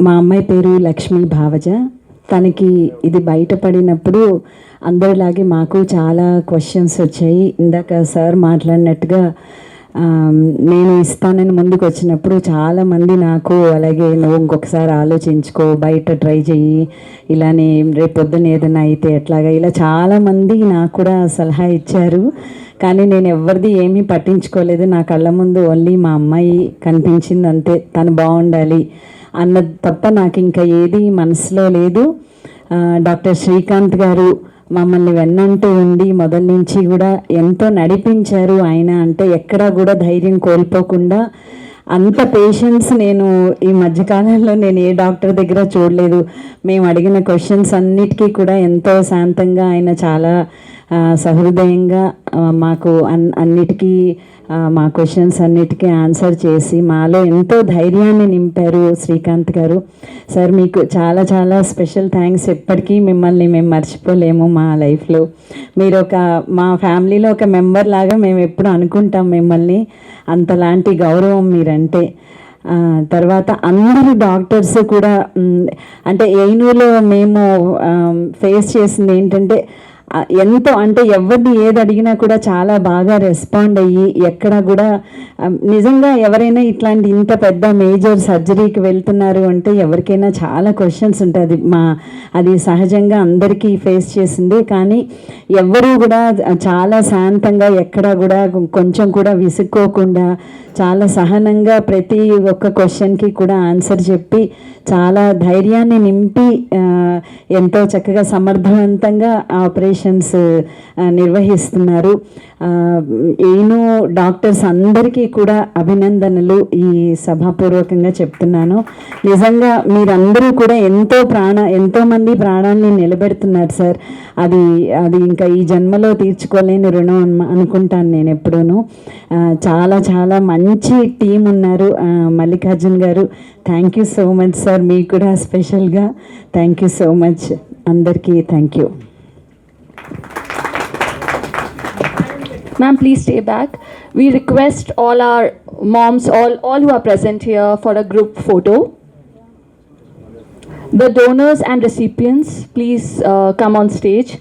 మా అమ్మాయి పేరు లక్ష్మీ భావజ. తనకి ఇది బయటపడినప్పుడు అందరిలాగే మాకు చాలా క్వశ్చన్స్ వచ్చాయి. ఇందాక సార్ మాట్లాడినట్టుగా నేను ఇస్తానని ముందుకు వచ్చినప్పుడు చాలామంది నాకు అలాగే నువ్వు ఇంకొకసారి ఆలోచించుకో బయట ట్రై చెయ్యి ఇలానే రేపు పొద్దున ఏదైనా అయితే ఎట్లాగా ఇలా చాలామంది నాకు కూడా సలహా ఇచ్చారు. కానీ నేను ఎవరిది ఏమీ పట్టించుకోలేదు. నా కళ్ళ ముందు ఓన్లీ మా అమ్మాయి కనిపించింది అంతే. తను బాగుండాలి అన్నది తప్ప నాకు ఇంకా ఏది మనసులో లేదు. డాక్టర్ శ్రీకాంత్ గారు మమ్మల్ని వెన్నంటూ ఉండి మొదల నుంచి కూడా ఎంతో నడిపించారు ఆయన అంటే ఎక్కడా కూడా ధైర్యం కోల్పోకుండా అంత పేషెన్స్ నేను ఈ మధ్యకాలంలో నేను ఏ డాక్టర్ దగ్గర చూడలేదు. మేము అడిగిన క్వశ్చన్స్ అన్నిటికీ కూడా ఎంతో శాంతంగా ఆయన చాలా సహృదయంగా మాకు అన్ అన్నిటికీ మా క్వశ్చన్స్ అన్నిటికీ ఆన్సర్ చేసి మాలో ఎంతో ధైర్యాన్ని నింపారు శ్రీకాంత్ గారు. సార్ మీకు చాలా చాలా స్పెషల్ థ్యాంక్స్ ఎప్పటికీ మిమ్మల్ని మేము మర్చిపోలేము మా లైఫ్లో మీరు ఒక మా ఫ్యామిలీలో ఒక మెంబర్ లాగా మేము ఎప్పుడు అనుకుంటాం మిమ్మల్ని. అంతలాంటి గౌరవం మీరంటే. తర్వాత అందరు డాక్టర్స్ కూడా అంటే ఏనూలో మేము ఫేస్ చేసింది ఏంటంటే ఎంతో అంటే ఎవరిని ఏది అడిగినా కూడా చాలా బాగా రెస్పాండ్ అయ్యి ఎక్కడ కూడా నిజంగా ఎవరైనా ఇట్లాంటి ఇంత పెద్ద మేజర్ సర్జరీకి వెళ్తున్నారు అంటే ఎవరికైనా చాలా క్వశ్చన్స్ ఉంటుంది మా అది సహజంగా అందరికీ ఫేస్ చేసింది. కానీ ఎవరు కూడా చాలా శాంతంగా ఎక్కడ కూడా కొంచెం కూడా విసుక్కోకుండా చాలా సహనంగా ప్రతి ఒక్క క్వశ్చన్కి కూడా ఆన్సర్ చెప్పి చాలా ధైర్యాన్ని నింపి ఎంతో చక్కగా సమర్థవంతంగా ఆపరేషన్ సెషన్స్ uh, నిర్వహిస్తున్నారు. Uh, ఏను డాక్టర్స్ అందరికీ కూడా అభినందనలు ఈ సభాపూర్వకంగా చెప్తున్నాను. నిజంగా మీరందరూ కూడా ఎంతో ప్రాణ ఎంతోమంది ప్రాణాన్ని నిలబెడుతున్నారు సార్. అది అది ఇంకా ఈ జన్మలో తీర్చుకోలేని రుణం అనుకుంటాను నేను ఎప్పుడూను. చాలా చాలా మంచి టీం ఉన్నారు మల్లికార్జున్ గారు. Thank you so much sir మీకు కూడా స్పెషల్గా. Thank you so much. అందరికీ thank you. Ma'am, please stay back. We request all our moms, all, all who are present here for a group photo. The donors and recipients, please uh, come on stage.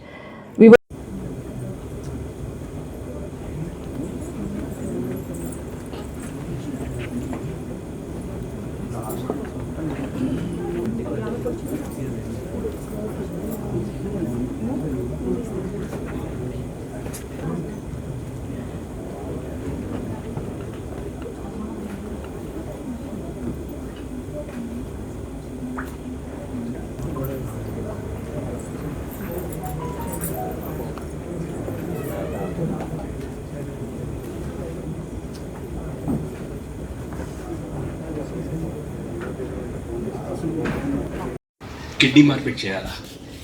Kidney మార్పిడి చేయాలా?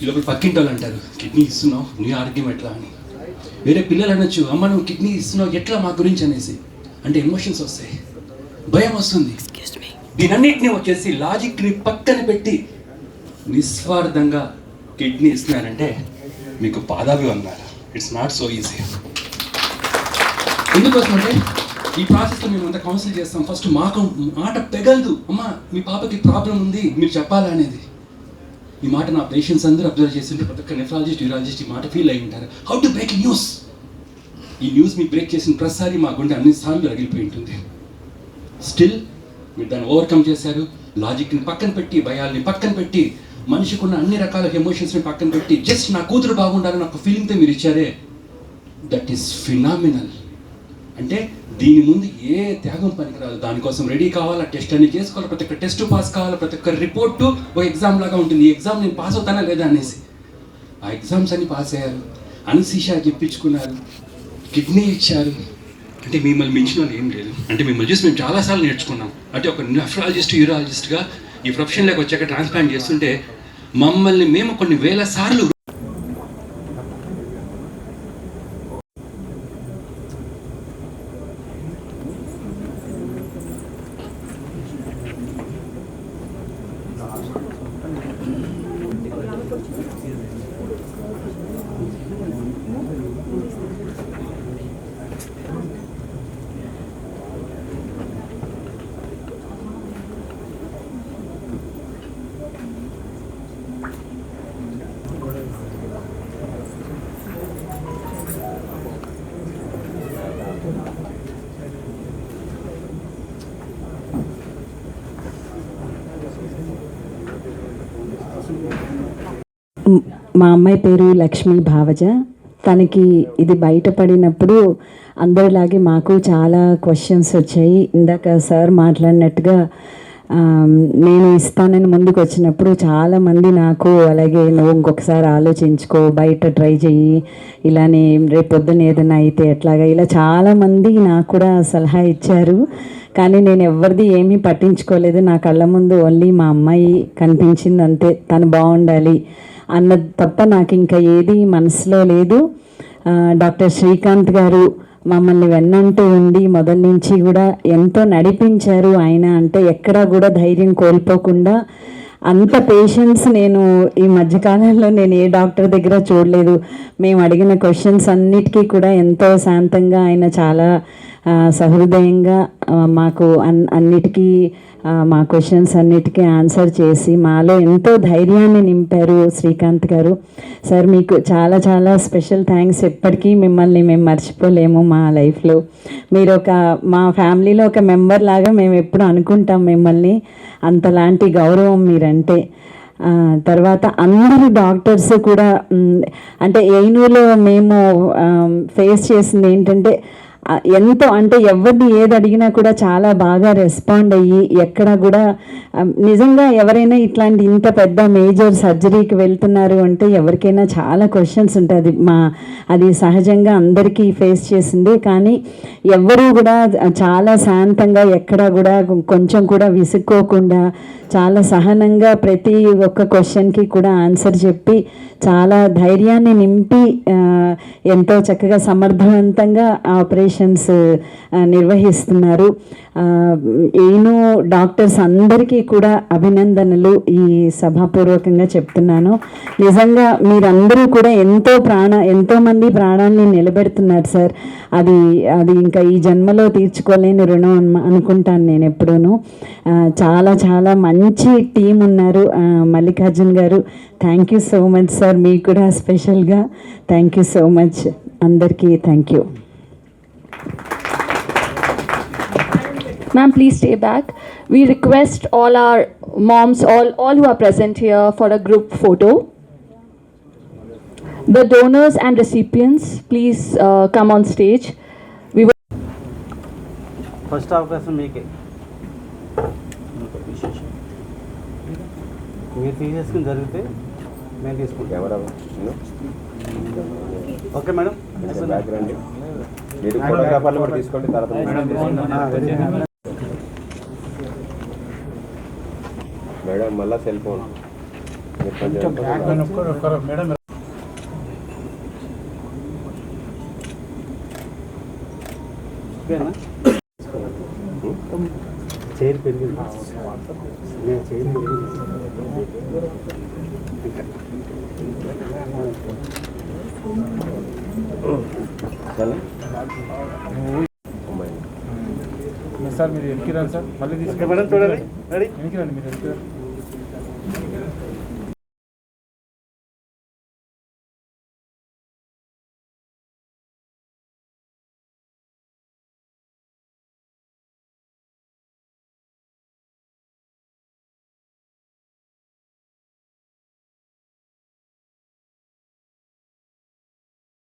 ఈ లోపల పక్కింటి వాళ్ళు అంటారు kidney ఇస్తున్నావు నీ ఆరోగ్యం ఎట్లా? అని. వేరే పిల్లలు అనొచ్చు అమ్మ నువ్వు కిడ్నీ ఇస్తున్నావు ఎట్లా మా గురించి? అనేసి. అంటే ఎమోషన్స్ వస్తాయి. భయం వస్తుంది. దీనన్నిటిని వచ్చేసి లాజిక్ని పక్కన పెట్టి నిస్వార్థంగా కిడ్నీ ఇస్తున్నారంటే మీకు పాదాభి అన్నారు ఇట్స్ నాట్ సో ఈజీ ఎందుకోసం అంటే ఈ ప్రాసెస్లో మేము అంత కౌన్సిల్ చేస్తాం. ఫస్ట్ మాకు మాట పెగలదు. అమ్మ మీ పాపకి ప్రాబ్లం ఉంది మీరు చెప్పాలా? అనేది. ఈ మాట నా పేషెంట్స్ అందరూ అబ్జర్వ్ చేస్తుంటే ప్రతి ఒక్క నెఫ్రాలజిస్ట్ యూరాలజిస్ట్ ఈ మాట ఫీల్ అయి ఉంటారు హౌ టు బ్రేక్ న్యూస్ ఈ న్యూస్ మీకు బ్రేక్ చేసిన ప్రతిసారి మా గుండె అన్ని సార్లు రగిలిపోయి ఉంటుంది. స్టిల్ మీరు దాన్ని ఓవర్కమ్ చేశారు. లాజిక్ని పక్కన పెట్టి భయాల్ని పక్కన పెట్టి మనిషికి ఉన్న అన్ని రకాల ఎమోషన్స్ని పక్కన పెట్టి జస్ట్ నా కూతురు బాగుండాలని ఒక ఫీలింగ్తో మీరు ఇచ్చారే. దట్ ఈస్ ఫినామినల్ అంటే దీని ముందు ఏ త్యాగం పనికిరాదు. దానికోసం రెడీ కావాలా? టెస్ట్ అన్ని చేసుకోవాలి? ప్రతి ఒక్క టెస్ట్ పాస్ కావాలా? ప్రతి ఒక్క రిపోర్టు ఒక ఎగ్జామ్ లాగా ఉంటుంది. ఈ ఎగ్జామ్ నేను పాస్ అవుతానా లేదా అనేసి. ఆ ఎగ్జామ్స్ అన్ని పాస్ అయ్యారు. అన్సీషా చెప్పించుకున్నారు. కిడ్నీ ఇచ్చారు. అంటే మిమ్మల్ని మించిన వాళ్ళు ఏం లేదు. అంటే మిమ్మల్ని చూసి మేము చాలాసార్లు నేర్చుకున్నాం. అంటే ఒక నెఫ్రాలజిస్ట్ యూరాలజిస్ట్గా ఈ ప్రొఫెషన్లోకి వచ్చాక ట్రాన్స్ప్లాంట్ చేస్తుంటే మమ్మల్ని మేము కొన్ని వేల సార్లు మా అమ్మాయి పేరు లక్ష్మీ భావజ. తనకి ఇది బయటపడినప్పుడు అందరిలాగే మాకు చాలా క్వశ్చన్స్ వచ్చాయి. ఇందాక సార్ మాట్లాడినట్టుగా నేను ఇస్తానని ముందుకు వచ్చినప్పుడు చాలామంది నాకు అలాగే నువ్వు ఇంకొకసారి ఆలోచించుకో బయట ట్రై చెయ్యి ఇలానే రేపు పొద్దున ఏదైనా అయితే ఎట్లాగా ఇలా చాలామంది నాకు కూడా సలహా ఇచ్చారు. కానీ నేను ఎవరిది ఏమీ పట్టించుకోలేదు. నా కళ్ళ ముందు ఓన్లీ మా అమ్మాయి కనిపించింది అంతే తను బాగుండాలి అన్నది తప్ప నాకు ఇంకా ఏది మనసులో లేదు. డాక్టర్ శ్రీకాంత్ గారు మమ్మల్ని వెన్నంటూ ఉండి మొదల నుంచి కూడా ఎంతో నడిపించారు ఆయన అంటే ఎక్కడా కూడా ధైర్యం కోల్పోకుండా అంత పేషెన్స్ నేను ఈ మధ్యకాలంలో నేను ఏ డాక్టర్ దగ్గర చూడలేదు. మేము అడిగిన క్వశ్చన్స్ అన్నిటికీ కూడా ఎంతో శాంతంగా ఆయన చాలా సహృదయంగా మాకు అన్ అన్నిటికీ మా క్వశ్చన్స్ అన్నిటికీ ఆన్సర్ చేసి మాలో ఎంతో ధైర్యాన్ని నింపారు శ్రీకాంత్ గారు. సార్ మీకు చాలా చాలా స్పెషల్ థ్యాంక్స్ ఎప్పటికీ మిమ్మల్ని మేము మర్చిపోలేము మా లైఫ్లో మీరు ఒక మా ఫ్యామిలీలో ఒక మెంబర్ లాగా మేము ఎప్పుడు అనుకుంటాం మిమ్మల్ని. అంతలాంటి గౌరవం మీరంటే. తర్వాత అందరు డాక్టర్స్ కూడా అంటే ఏనూలో మేము ఫేస్ చేసింది ఏంటంటే ఎంతో అంటే ఎవరిని ఏది అడిగినా కూడా చాలా బాగా రెస్పాండ్ అయ్యి ఎక్కడ కూడా నిజంగా ఎవరైనా ఇట్లాంటి ఇంత పెద్ద మేజర్ సర్జరీకి వెళ్తున్నారు అంటే ఎవరికైనా చాలా క్వశ్చన్స్ ఉంటుంది మా అది సహజంగా అందరికీ ఫేస్ చేసింది. కానీ ఎవరు కూడా చాలా శాంతంగా ఎక్కడ కూడా కొంచెం కూడా విసుక్కోకుండా చాలా సహనంగా ప్రతి ఒక్క క్వశ్చన్కి కూడా ఆన్సర్ చెప్పి చాలా ధైర్యాన్ని నింపి ఎంతో చక్కగా సమర్థవంతంగా ఆపరేషన్ సెషన్స్ uh, నిర్వహిస్తున్నారు. Uh, ఏను డాక్టర్స్ అందరికీ కూడా అభినందనలు ఈ సభాపూర్వకంగా చెప్తున్నాను. నిజంగా మీరందరూ కూడా ఎంతో ప్రాణ ఎంతోమంది ప్రాణాన్ని నిలబెడుతున్నారు సార్. అది అది ఇంకా ఈ జన్మలో తీర్చుకోలేని రుణం అనుకుంటాను నేను ఎప్పుడూను. చాలా చాలా మంచి టీం ఉన్నారు మల్లికార్జున్ గారు. Thank you so much sir మీకు కూడా స్పెషల్గా. Thank you so much. అందరికీ thank you. Ma'am, please stay back. We request all our moms, all, all who are present here for a group photo. The donors and recipients, please uh, come on stage. We will first అవకాశం మీకే మీరు తీసేసుకుని జరిగితే మేము తీసుకుంటాం camera okay madam back రండి మీరు ఫోటోగ్రాఫర్లు కూడా తీసుకోండి తర్వాత మేడం మళ్ళా సెల్ ఫోన్. ఓకేనా చైర్ పెరిగింది. నేను చైర్ పెరిగింది. చాలా? సార్ మీరు వెనక్కి రండి సార్ మళ్ళీ ఓకే తీసుకెళ్ళి మేడం చూడండి రెడీ వెనక్కి రండి మీరు వెనక్కి రండి